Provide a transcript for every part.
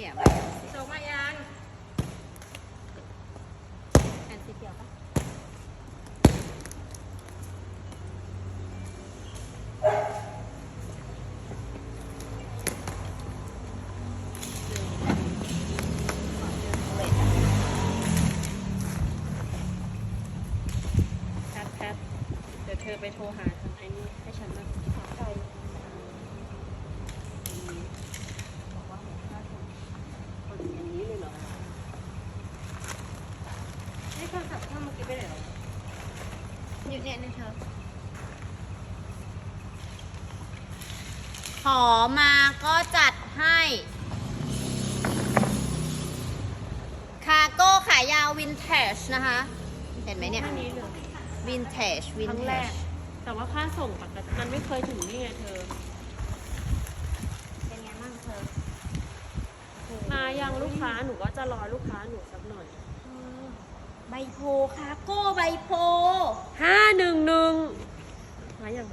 สียไปโจกมายังแอนสีเขียวปะแพทแพทเดี๋ยวเธอไปโทรหาทางไอ้นี่ให้ฉันมาถามใจบอกว่าค่าโทรคนอย่างนี้เลยเหรอให้ โทรศัพท์เข้าเมื่อกี้ไปไหนเหรออยู่เนี่ยนะเธอขอมาก็จัดให้ คาโก้ขายาววินเทจนะคะ เห็นไหมเนี่ยแค่นี้เลยวินเทจ วิคนรั้งเทแรจ ก แต่ว่าค่าส่งปกติมันไม่เคยถึงนี่ไงเธอ เป็นไงบ้างเธอ มายังลูกค้าหนูก็จะรอลูกค้าหนูสักหน่อย ใบโพคาโก้ใบโพห้าหนึ่งหนึ่งมาอย่าง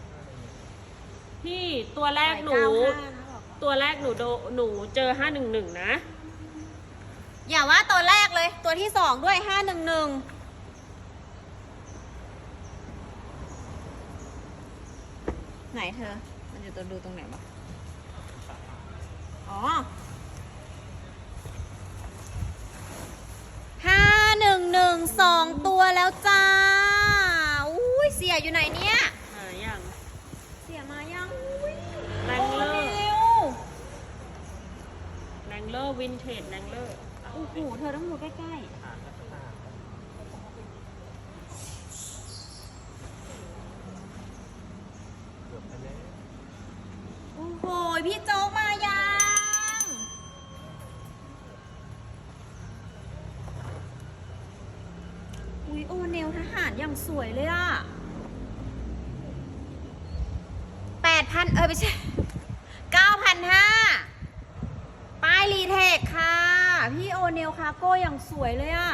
พี่ตัวแรกหนู ตัวแรกหนูโดหนูเจอห้าหนึ่งหนึ่งนะ อย่าว่าตัวแรกเลยตัวที่สองด้วยห้าหนึ่งหนึ่งไหนเธอ มันอยู่ตัวดูตรงไหนบ้างอ๋อ ห้าหนึ่งหนึ่งสองตัวแล้วจ้า อุ้ยเสียอยู่ไหนเนี่ย หาอย่างเสียมายังอุ้ยแรงเลอร์โนิวแรงเลอร์วินเทจแรงเลอร์โอ้โหเธอต้องดูใกล้ๆ โอ้โห พี่โจ๊กมายัง อุ้ยโอเนลทหารอย่าง สวยเลยอะแปดพันเออไม่ใช่เก้าพันห้าป้ายรีเทคค่ะ พี่โอเนลคาโก้อย่างสวยเลยอะ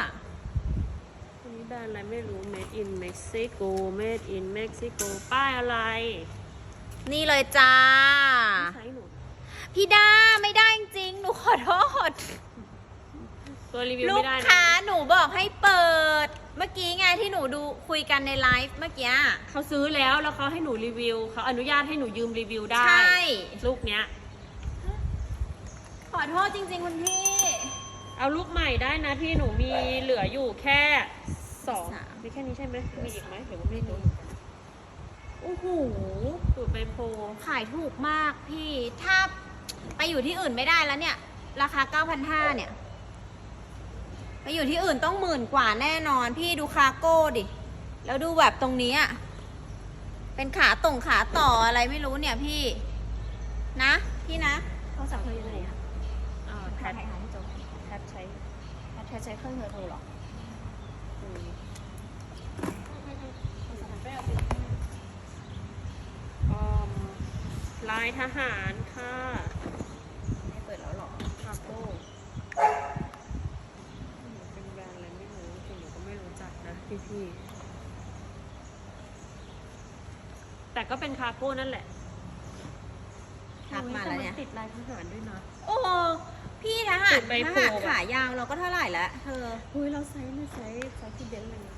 อันนี้แบรนด์อะไรไม่รู้ made in Mexico made in Mexico ป้ายอะไร นี่เลยจ้า ใช้หนูพี่ด้าไม่ได้จริงๆหนูขอโทษ ตัวรีวิวลูไม่กได้นะ ค้าหนูบอกให้เปิด เมื่อกี้ไงที่หนูดูคุยกันในไลฟ์เมื่อกี้ เขาซื้อแล้วแล้วเขาให้หนูรีวิวเขาอนุญาตให้หนูยืมรีวิวได้ใช่ ลูกเนี้ย ขอโทษจริงๆคุณพี่ เอาลูกใหม่ได้นะพี่หนูมีเหลืออยู่แค่สองสาม มีแค่นี้ใช่ไหมมีอีกไหมหรือว่าไม่รู้โอ้โหตูดใบโพขายถูกมากพี่ ถ้าไปอยู่ที่อื่นไม่ได้แล้วเนี่ย ราคา 9,500เนี่ย ไปอยู่ที่อื่นต้องหมื่นกว่าแน่นอน พี่ดูคาโก้ดิ แล้วดูแบบตรงนี้อะเป็นขาตรงขาต่ออะไรไม่รู้เนี่ยพี่ นะ พี่นะโทรศัพท์เธออยู่ไหนอะอ่าแพแพททหาให้โจแพทใช้แพทใช้เครื่องเธอโทรหรออืมออมลายทหารค่ะ ไม่เปิดแล้วหรอ คาโก้เป็นแบรนด์อะไรไม่รู้คือหนูก็ไม่รู้จักนะ พี่พี่ๆ แต่ก็เป็นคาโก้นั่นแหละทักมาแล้วเนี่ย โอ้ต่ติดลายทหารด้วยนะ โอ้พี่ทหารติดใบทโพหารแบบขายาวเราก็เท่าไหร่แล้วเธออุ้ยเราไซส์ไม่ไซส์ไซส์ที่เบนซ์เลยนะ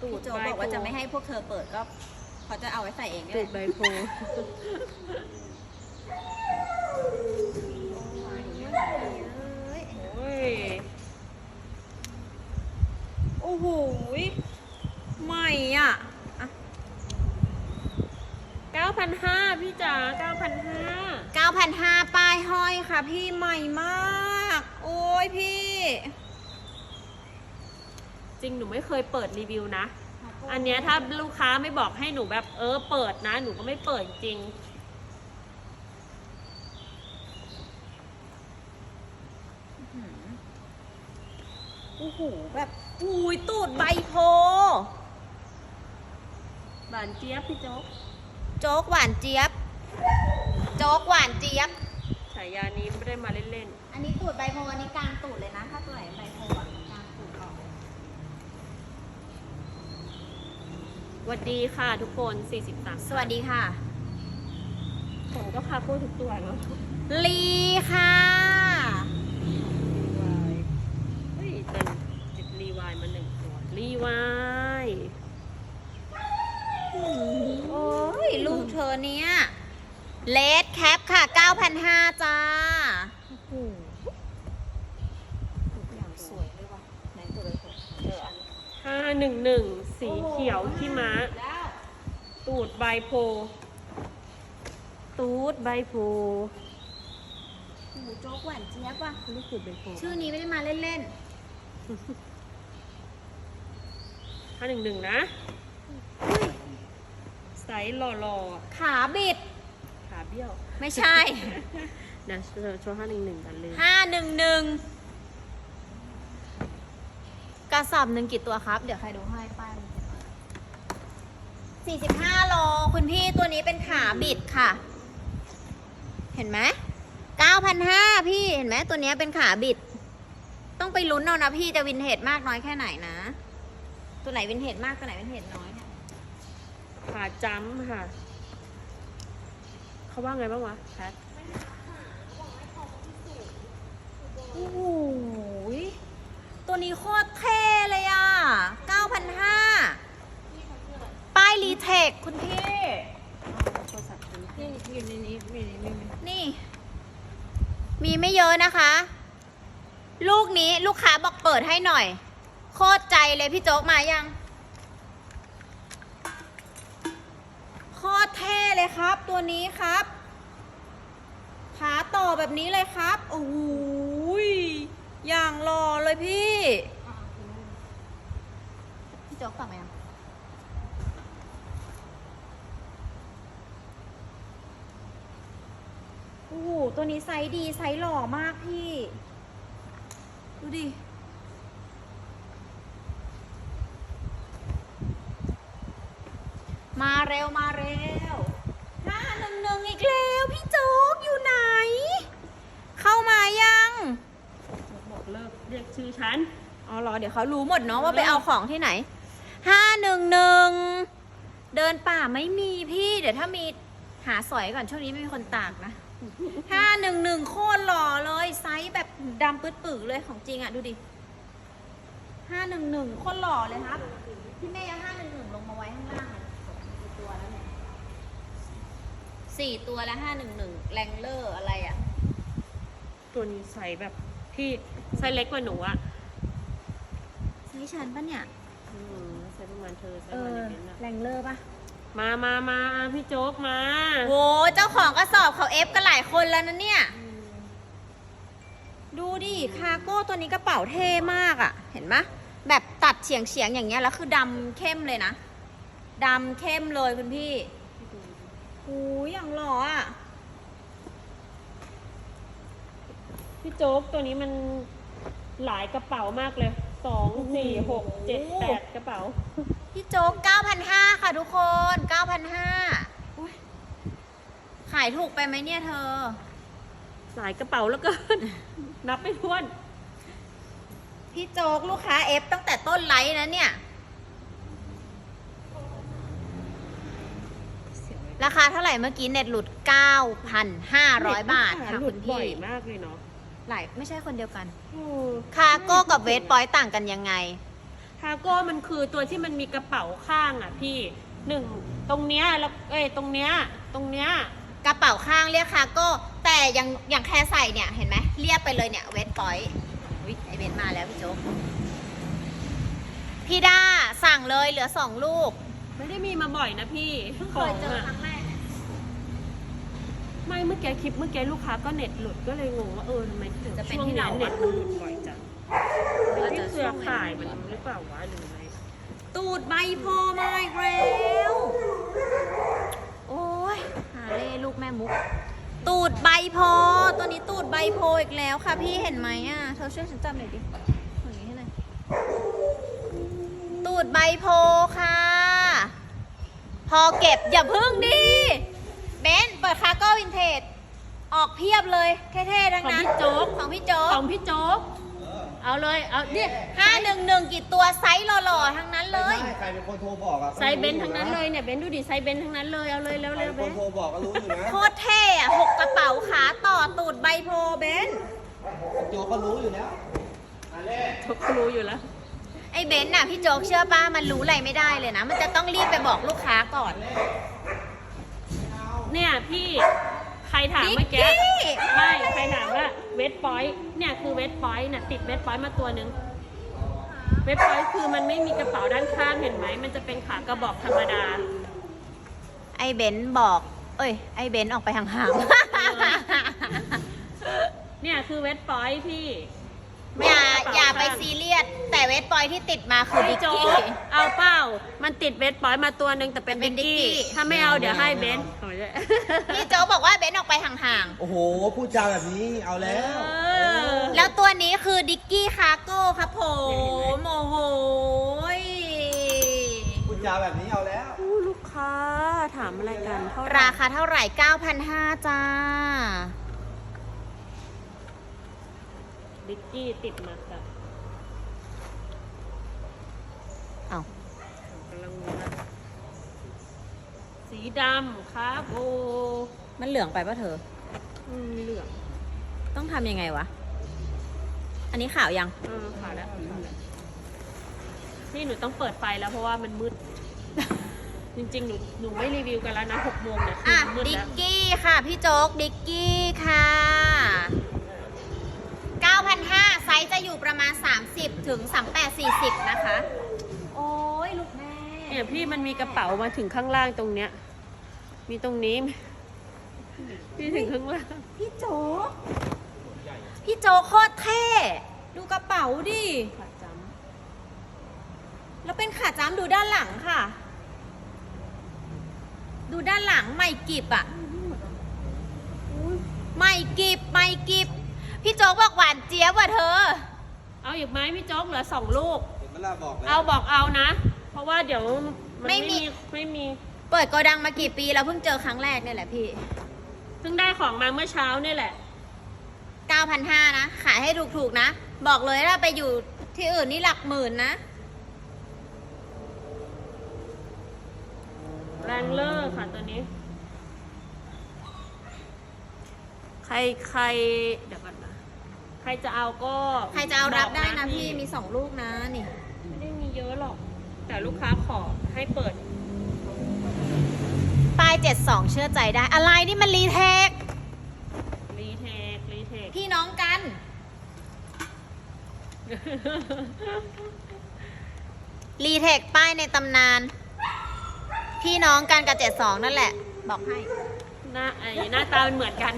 ตูพี่ดโจใบบอกว่าโพจะไม่ให้พวกเธอเปิดก็เขาจะเอาไว้ใส่เองนี่ตูแหดละใบโพโอ้ยโอ้ โหยใหม่อะอะ9,500พี่จ๋า9,500 9,500ป้ายห้อยค่ะ พี่ใหม่มาก โอ้ยพี่ จริงหนูไม่เคยเปิดรีวิวนะ อันเนี้ยถ้าลูกค้าไม่บอกให้หนูแบบเออเปิดนะ หนูก็ไม่เปิดจริงโอ้โหแบบ อุ้ยตูดใบโพ หวานเจี๊ยบพี่โจ๊กโจ๊กหวานเจี๊ยบ โจ๊กหวานเจี๊ยบ ฉายานี้ไม่ได้มาเล่นอันนี้ตูดใบโพอันนี้กลางตูดเลยนะ ถ้าตัวไหนใบโพอะกลางตูดออกๆสวัสดีค่ะทุกคน 43สวัสดีค่ะ ผมก็คาโก้ทุกตัวเนาะลีค่ะ วายโอ้ยลูกเธอเนี่ยเลดแคปค่ะ 9,500 จ้า อย่างสวยเลยว่ะไหนตัวเลยเจออันห้าหนึ่งหนึ่งสีเขียวขี้ม้า แล้วตูดใบโพ ตูดใบโพ หมูโจ๊กหวานเจี๊ยบว่ะ ลูกตูดใบโพ ชื่อนี้ไม่ได้มาเล่น ห้าหนึ่งหนึ่งนะไซส์หล่อๆขาบิด ๆขาเบี้ยวไม่ใช่ นะโชว์โชว์ห้าหนึ่งหนึ่งกันเลย511กระสอบหนึ่งกี่ตัวครับ เดี๋ยวใครดูให้ป้าย45โลคุณพี่ตัวนี้เป็นขาบิดค่ะ เห็นไหม9,500พี่เห็นไหมตัวนี้เป็นขาบิด ต้องไปลุ้นเอานะพี่จะวินเทจมากน้อยแค่ไหนนะ ตัวไหนวินเทจมากตัวไหนวินเทจน้อยเนี่ยขาจ้ำค่ะ เขาว่าไงบ้างวะแพทโอ้โหยตัวนี้โคตรเท่เลยอะ 9,500 ป้ายรีเทคคุณพี่โทรศัพท์คุณนี่อยู่ในนี้มีนี่นี่ มีไม่เยอะนะคะ ลูกนี้ลูกค้าบอกเปิดให้หน่อยโคตรใจเลยพี่โจ๊กมายัง โคตรเท่เลยครับ ตัวนี้ครับ ขาต่อแบบนี้เลยครับ โอ้โหยอย่างหล่อเลยพี่ พี่โจ๊กกลับมายังโอ้โห ตัวนี้ไซส์ดี ไซส์หล่อมากพี่ ดูดิ มาเร็วมาเร็วห้าหนึ่งหนึ่งอีกแล้วพี่โจ๊กอยู่ไหน เข้ามายังบอกเลิกเรียกชื่อฉันอ๋อเหรอเดี๋ยวเขารู้หมดเนาะว่าไปเอาของที่ไหนห้าหนึ่งหนึ่งเดินป่าไม่มีพี่เดี๋ยวถ้ามีหาสอยก่อนช่วงนี้ไม่มีคนตากนะห้าหนึ่งหนึ่งโคตรหล่อเลย ไซส์แบบดำปื๊ดปื๊เลยของจริงอะ่ะดูดิห้าหนึ่งหนึ่งโคตรหล่อเลยครับ พี่แม่เอาห้าหนึ่งหนึ่งลงมาไว้ข้างล่างเลยกี่ตัวแล้วเนี่ย สี่ตัวแล้วห้าหนึ่งหนึ่งแรงเลอร์อะไรอะ่ะ ตัวนี้ใส่แบบที่ไซส์เล็กกว่าหนูอะไซส์ฉันปะเนี่ย อืมไซส์ประมาณเธอไซส์เอประมาณอ นี้นะแรงเลอร์ปะมามามาพี่โจ๊กมาโห เจ้าของกระสอบเขาเอฟกันหลายคนแล้วนะเนี่ย ดูดิ คาโก้ตัวนี้กระเป๋าเท่มากอะ่ะ เห็นไหมแบบตัดเฉียงเฉียงๆอย่างเงี้ยแล้วคือดำเข้มเลยนะดำเข้มเลยคุณพี่ โอ้ยอย่างหล่ออะ พี่โจ๊กตัวนี้มันหลายกระเป๋ามากเลยสองสี่หกเจ็ดแปดกระเป๋า พี่โจ๊ก9,500 ค่ะทุกคน9,500อุ๊ยขายถูกไปไหมเนี่ยเธอ หลายกระเป๋าแล้วเกิน นับไม่ถ้วน พี่โจ๊กลูกค้าเอฟตั้งแต่ต้นไลฟ์นะเนี่ย ราคาเท่าไหร่เมื่อกี้เน็ตหลุด 9,500 บาทค่ะหลุคุดณบ่อพี่ยมากเลยเนาะหลายไม่ใช่คนเดียวกันโอ้คาโก้กับเวทปอยต่างกันยังไง คาร์โก้มันคือตัวที่มันมีกระเป๋าข้างอะพี่หนึ่งตรงเนี้ยแล้วเอ้ยตรงเนี้ยตรงเนี้ยกระเป๋าข้างเรียกคาโก้ แต่ยังอย่างแค่ใส่เนี่ยเห็นไหมเรียบไปเลยเนี่ยเวทปอยอุ้ยไอเวทมาแล้วพี่โจ๊กพี่ด้าสั่งเลยเหลือสองลูก ไม่ได้มีมาบ่อยนะพี่เพิ่งขเคอยงเจออะครั้งแรกไม่เมื่อกี้คลิปเมื่อกี้ลูกค้าก็เน็ตหลุดก็เลยงงว่าเออทำไมถึงจะเป็นช่วงที่นี้เราเน็ตมันหลุดบ่อยจังหรืออาจที่จะเครือช่วงนั้นข่ายมันหรือเปล่าวะหรือไงตูดใบโพมาอีกแล้วโอ้ยหาเล่ลูกแม่มุก ตูดใบโพตัวนี้ตูดใบโพอีกแล้วค่ะพี่เห็นไหมอะเธอช่วยฉันจำหน่อยดิอย่างนี้ให้หน่อยตูดใบโพค่ะ พอเก็บอย่าพึ่งดิเบนซ์เปิดคาร์โก้วินเทจออกเพียบเลยเท่ๆทั้งของนั้นพี่โจ๊ก ของพี่โจ๊ขกองพี่โจ๊ก เอาเลย เอาเนี่ยห้าหนึ่งหนึ่งกี่ตัวไซส์หล่อๆทั้งนั้นเลย ไม่ใช่ใครเป็นคนโทรบอกอะไซส์เบนซ์ทั้งนั้นเลยเนี่ยเบนซ์ดูดิไซส์เบนซ์ทั้งนั้นเลยเอาเลยเร็วใครเร็วเป็นเบคนนซ์โทรบอกก็รู้อยู่นะโคตรเท่อะหกกระเป๋าขาต่อตูดใบโพเบนซ์โจก็รู้อยู่แล้วโจ๊กก็รู้อยู่แล้ว ไอ้เบนซ์น่ะพี่โจ๊กเชื่อป้ามันรู้อะไรไม่ได้เลยนะ มันจะต้องรีบไปบอกลูกค้าก่อนเนี่ยพี่ใครถามเมื่อกี้นิกกี้ไม่ใครถามว่าเวทพอยต์เนี่ยคือเวทพอยต์เนี่ยติดเวทพอยต์มาตัวหนึ่งเวทพอยต์คือมันไม่มีกระเป๋าด้านข้างเห็นไหมมันจะเป็นขากระบอกธรรมดา ไอ้เบนซ์บอก เอ้ย ไอ้เบนซ์ออกไปห่างเนี่ยคือเวทพอยต์พี่ๆ อย่าอย่าไปซีเรียสแต่เวทปอยที่ติดมาคือดิพี่กโจ๊กี้กเอาเปล่า มันติดเวทพอยต์มาตัวหนึ่งแต่เป็นเป็ดินกกี้ดิกกี้ ถ้าไม่เอาเดี๋ยวให้เบนซ์โอ้ยพี่โจ๊กบอกว่าเบนซ์ออกไปห่างโอ้โหพูดจาแบบนี้เอาแล้วเออๆ แล้วตัวนี้คือดิกกี้คาร์โก้ครับผมโอ้โหยพูดจาแบบนี้เอาแล้ว อู้ลูกค้าถามอะไรกันเท่าไหราคาเท่าไหร่ 9,500จ้า ดิกกี้ติดมาค่ะเอ้ากำลังดูนะสีดำครับโอ้มันเหลืองไปป่ะเธอ อืมเหลือง ต้องทำยังไงวะ อันนี้ขาวยังเออขาวแล้วขาวแล้วนี่หนูต้องเปิดไฟแล้วเพราะว่ามันมืด จริงๆ หนูหนูไม่รีวิวกันแล้วนะหกโมงเนี่ยคืออะมันมืดดิแล้กวกี้ค่ะ พี่โจ๊ก ดิกกี้ค่ะ 9,500 ไซส์จะอยู่ประมาณ 30 ถึง 38 40 นะคะ โอ้ยลูกแม่ เนี่ยพี่มันมีกระเป๋ามาถึงข้างล่างตรงเนี้ย มีตรงนี้ พี่ถึงข้างล่าง พี่โจ๊กพี่โจ๊กโคตรเท่ ดูกระเป๋าดิ ขาจแล้วเป็นขาจ้ำดูด้านหลังค่ะ ดูด้านหลังไม่กิบอะไม่กิบไม่กิบ พี่โจ๊กบอกหวานเจี๊ยบว่ะเธอำเอาอีกไหมพี่โจ๊กเหลือสองลูก เห็นไหมล่ะบอกแล้ว เอาบอกเอานะ เพราะว่าเดี๋ยวมันไม่ไม่มี มีไม่มีเปิดโกดังมากี่ปีแล้วเพิ่งเจอครั้งแรกเนี่ยแหละพี่ เพิ่งได้ของมาเมื่อเช้านี่แหละ 9,500 นะ ขายให้ถูกๆนะ บอกเลยถ้าไปอยู่ที่อื่นนี่หลักหมื่นนะ แรงเลอร์ค่ะตัวนี้ ใครใครเดี๋ยวก่อนนะ ใครจะเอาก็ใครจะเอารับได้นะบอกพี่มีสองลูกนะนี่ ไม่ได้มีเยอะหรอก แต่ลูกค้าขอให้เปิด ป้าย 72 เชื่อใจได้ อะไรนี่มันรีเทค รีเทค รีเทค พี่น้องกัน รีเทค ป้ายในตำนาน พี่น้องกันกับ 72 นั่นแหละ บอกให้ หน้าไอ้หน้าตามันเหมือนกัน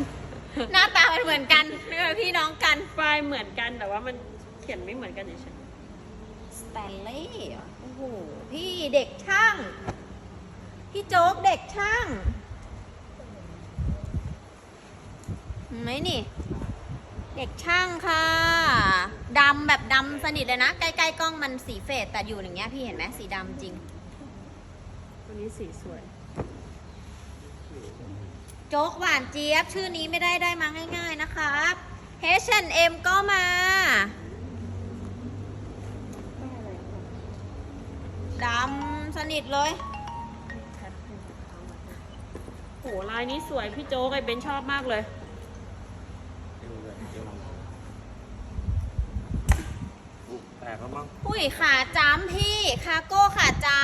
หน้าตามันเหมือนกันนี่เป็นพี่น้องกัน ป้ายเหมือนกันแต่ว่ามันเขียนไม่เหมือนกันเฉยสแตนเลย์โอ้โหพี่เด็กช่าง พี่โจ๊กเด็กช่างเห็นไหมนี่ เด็กช่างค่ะดำแบบดำสนิทเลยนะ ใกล้ๆกล้องมันสีเฟดแต่อยู่อย่างเงี้ยพี่เห็นไหมสีดำจริงๆตัวนี้สีสวย โจ๊กหวานเจี๊ยบ ชื่อนี้ไม่ได้ได้มาง่ายๆนะครับ H&M ก็มา ดำสนิทเลยโหลายนี้สวยพี่โจ๊กไอเบนชอบมากเลยแตกแล้วมั้งอุ้ยขาจ้ำพี่ คาโก้ขาจ้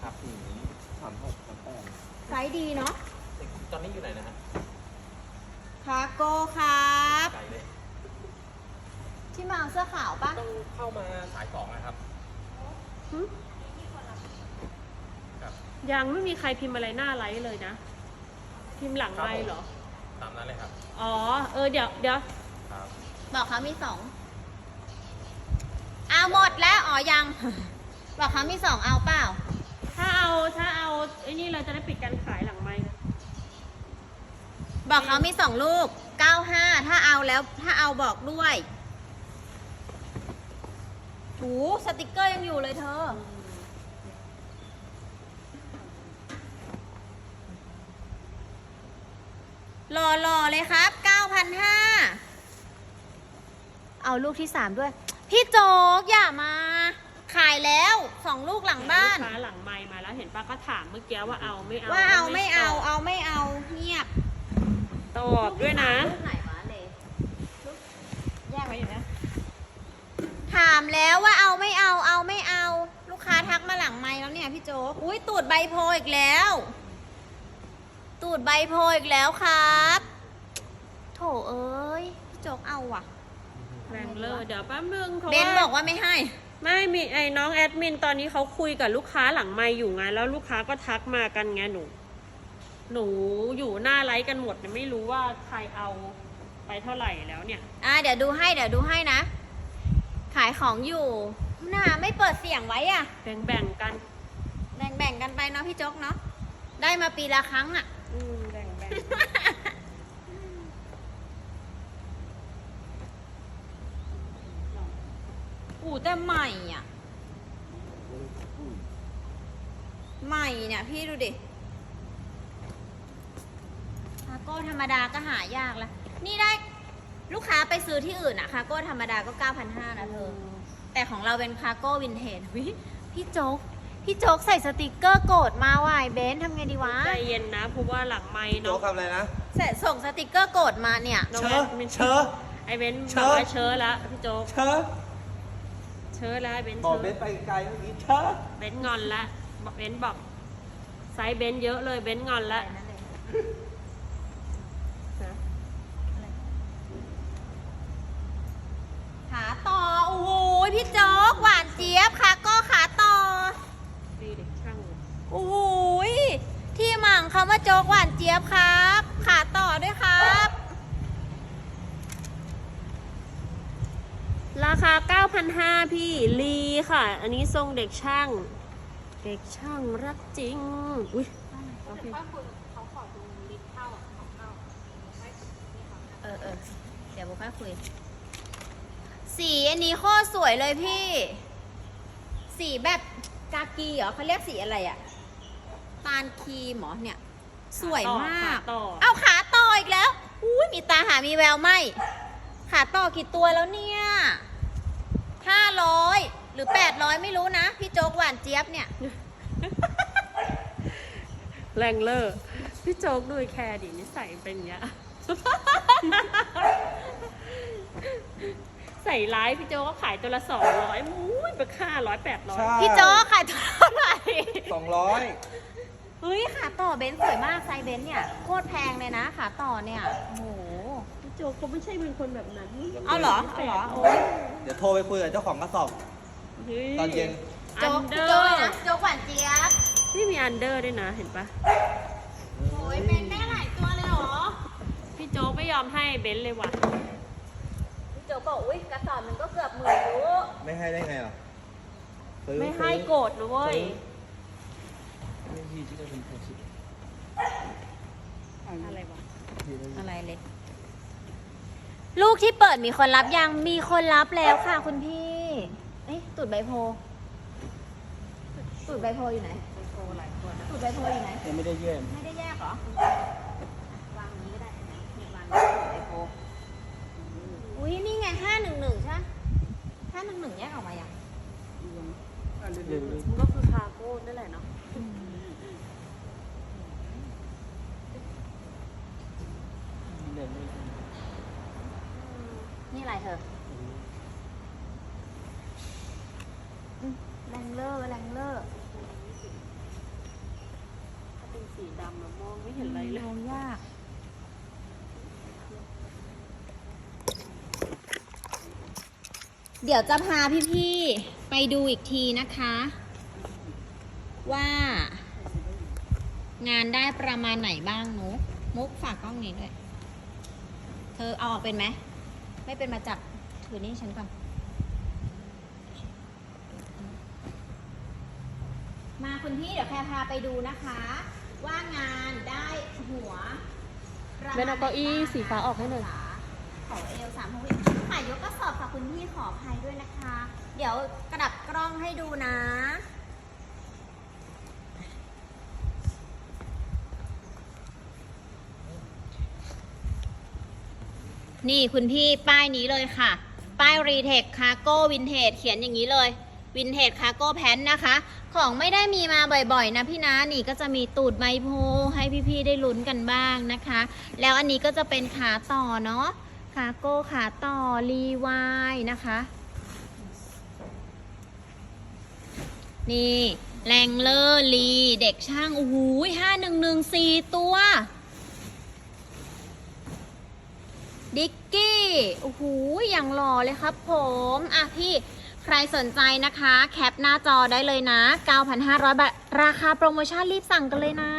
ครับอืมสามหกสามแปดำไซส์ดีเนาะตอนนี้อยู่ไหนนะฮะคาโก้ครับไกลเลยที่มาเอาเสื้อขาวปะต้องเข้ามาสายสองนะครับ หึครับ ยังไม่มีใครพิมพ์อะไรหน้าไลฟ์เลยนะ พิมพ์หลังไลฟ์เหรอ ตามนั้นเลยครับ อ๋อ เออ เดี๋ยวเดี๋ยวครับ บอกเขามีสองเอาหมดแล้วอ๋อยัง บอกเขามีสองเอาเปล่า ถ้าเอาถ้าเอาไอ้นี่เราจะได้ปิดการขายหลังไม้นะบอกเขามีสองลูก 95 ถ้าเอาแล้วถ้าเอาบอกด้วย โหูสติกเกอร์ยังอยู่เลยเธอ หล่อๆเลยครับ 9,500 เอาลูกที่ 3 ด้วย พี่โจ๊กอย่ามา ขายแล้วสองลูกหลังบ้าน ลูกค้าหลังไม้มาแล้วเห็นป้าก็ถามเมื่อกี้ว่าเอาไม่เอาว่าเอาไม่เอาตบเอาไม่เอาเงียบตอบด้วยนะ ลูกไหนวะเลลูกแยกไว้อยู่นะามแล้วว่าเอาไม่เอาเอาไม่เอา ลูกค้าทักมาหลังไม้แล้วเนี่ยพี่โจ๊กอุ้ยตูดใบโพอีกแล้ว ตูดใบโพอีกแล้วครับ โถเอ้ยพี่โจ๊กเอาว่ะแรงเลอร์เดี๋ยวแป๊บนึงเพราะเบนว่าบอกว่าไม่ให้ ไม่มีไอ้น้องแอดมินตอนนี้เขาคุยกับลูกค้าหลังไมค์อยู่ไงแล้วลูกค้าก็ทักมากันไงหนู หนูอยู่หน้าไลฟ์กันหมดเนี่ยไม่รู้ว่าใครเอาไปเท่าไหร่แล้วเนี่ย อ่าเดี๋ยวดูให้เดี๋ยวดูให้นะ ขายของอยู่น่าไม่เปิดเสียงไว้อะแบ่งๆกัน แบ่งๆกันไปเนาะพี่โจ๊กเนาะได้มาปีละครั้งอะ อืมแบ่งๆอูแต่ใหม่อะ ใหม่เนี่ยพี่ดูดิคาโก้ธรรมดาก็หายากละนี่ได้ ลูกค้าไปซื้อที่อื่นอะคาโก้ธรรมดาก็ 9,500นะเธอ แต่ของเราเป็นคาโก้วินเทจวิพี่โจ๊ก พี่โจ๊กใส่สติกเกอร์โกรธมาว่ายเบนซ์ทำไงดีวะใจเย็นนะ เพราะว่าหลังไมค์โจ๊เนาะกทำอะไรนะใส่ส่งสติกเกอร์โกรธมาเนี่ย น้องเชแออะดมินเชอะไอเบนเชบอะอกว่าเชิญละพี่โจ๊กเชอะเชิญแล้วไอ้เบนบอกเชิเบญสไปไกลเมื่อกี้เชอะเบนงอนละบอกเบนบอกไซส์เบนเยอะเลยเบนงอนละนะ ขาต่อ โอ้โหพี่โจ๊ก หวานเจี๊ยบคาโก้ขาต่อ ดีเด็กช่าง โอ้โหยที่หมั่งคำว่าโจ๊กหวาน เจี๊ยบครับ ขาต่อด้วยครับ ราคา 9,500 พี่ ลีค่ะ อันนี้ทรงเด็กช่าง เด็กช่างรักจริง อุ้ยโอเคเออเออเดี๋ยวโบค่อยคุย สีอันนี้โคตรสวยเลยพี่ สีแบบกากีเหรอเขาเรียกสีอะไรอะตาลครีมเหรอเนี่ย สวยมากขาต่อเอาขาต่ออีกแล้ว อุ้ยมีตาหามีแววไหม ขาต่อกี่ตัวแล้วเนี่ยห้าร้อยหรือแปดร้อยไม่รู้นะ พี่โจ๊กหวานเจี๊ยบเนี่ย แรงเลอร์พี่โจ๊กดูแคร์ดินิสัยเป็นอย่างเงี้ย ใส่ร้ายพี่โจ๊กก็ขายตัวละสองร้อยมุ้ยไปค่าร้อยแปดร้อยใช่ พี่โจ๊กขายเท่าไหร่ สองร้อย เฮ้ยขาต่อเบนซ์สวยมากไซส์เบนซ์เนี่ยโคตรแพงเลยนะขาต่อเนี่ยโอ้โหพี่โจ๊กเขาไม่ใช่เป็นคนแบบนั้นเอาเหรอเอาเหรอโอ้ย เดี๋ยวโทรไปคุยกับเจ้าของกระสอบฮ้ยตอนเย็นอัโจ๊กนเดพี่อโจ๊กเลยร์นะโจ๊กหวานเจี๊ยบนี่มีอันเดอร์ด้วยนะเห็นปะโอ้ยเบนซ์ได้หลายตัวเลยเหรอพี่โจ๊กไม่ยอมให้เบนซ์เลยว่ะพี่โจ๊กบอกอุ้ยกระสอบมันก็เกือบหมื่นรู้ไม่ให้ได้ไงอะซื้อไม่ให้โกรธนะเว้ย ไม่ที่ที่จะเป็นคนซื้ออะไรวะอะไรเล็ก ลูกที่เปิดมีคนรับยังมีคนรับแล้วค่ะคุณพี่เอ๊ะตูดใบโพตูดใบโพอยู่ไหนโชว์หลายตัวนะตูดใบโพอยู่ไหน ยังไม่ได้เยี่ยมไม่ได้แยกเหรอ วางนี้ก็ได้นะนี่วางไอโฟอุ้ยนี่ไงห้าหนึ่งหนึ่งใช่ห้าหนึ่งหนึ่งแยกออกมายังมันก็คือคาร์โก้นั่นแหละเนาะ นี่อะไร เธออืมแรงเลอร์แรงเลอร์ถ้าเป็นสีดำอะมองไม่เห็นอะไรเลยมองยากเดี๋ยวจะพาพี่ๆ ไปดูอีกทีนะคะ ว่างานได้ประมาณไหนบ้างนุกมุกฝากกล้องนี้ด้วย เธอเอาออกเป็นไหม ไม่เป็นมาจับถือนี่ฉันก่อน มาคุณพี่เดี๋ยวแพรพาไปดูนะคะ ว่างานได้หัวประมณเบนเอาเก้าอี้สีฟ้าออกให้หน่อยขอเอลสามหกขายยกกระสอบค่ะคุณพี่ขออภัยด้วยนะคะ เดี๋ยวกระดับกล้องให้ดูนะ นี่คุณพี่ป้ายนี้เลยค่ะ ป้ายรีเทคคาโก้วินเทจเขียนอย่างนี้เลยวินเทจคาโก้แพนนะคะ ของไม่ได้มีมาบ่อยๆนะพี่นะนี่ก็จะมีตูดไมโพให้พี่ๆได้ลุ้นกันบ้างนะคะ แล้วอันนี้ก็จะเป็นขาต่อเนาะคาโก้ขาต่อรีวายนะคะ นี่แรงเลอร์ลีเด็กช่างโอ้โหห้าหนึ่งหนึ่งสี่ตัว ดิก กี้โอ้โหอย่างหล่อเลยครับผมอะพี่ใครสนใจนะคะ แคปหน้าจอได้เลยนะ 9,500 บาท ราคาโปรโมชั่นรีบสั่งกันเลยนะ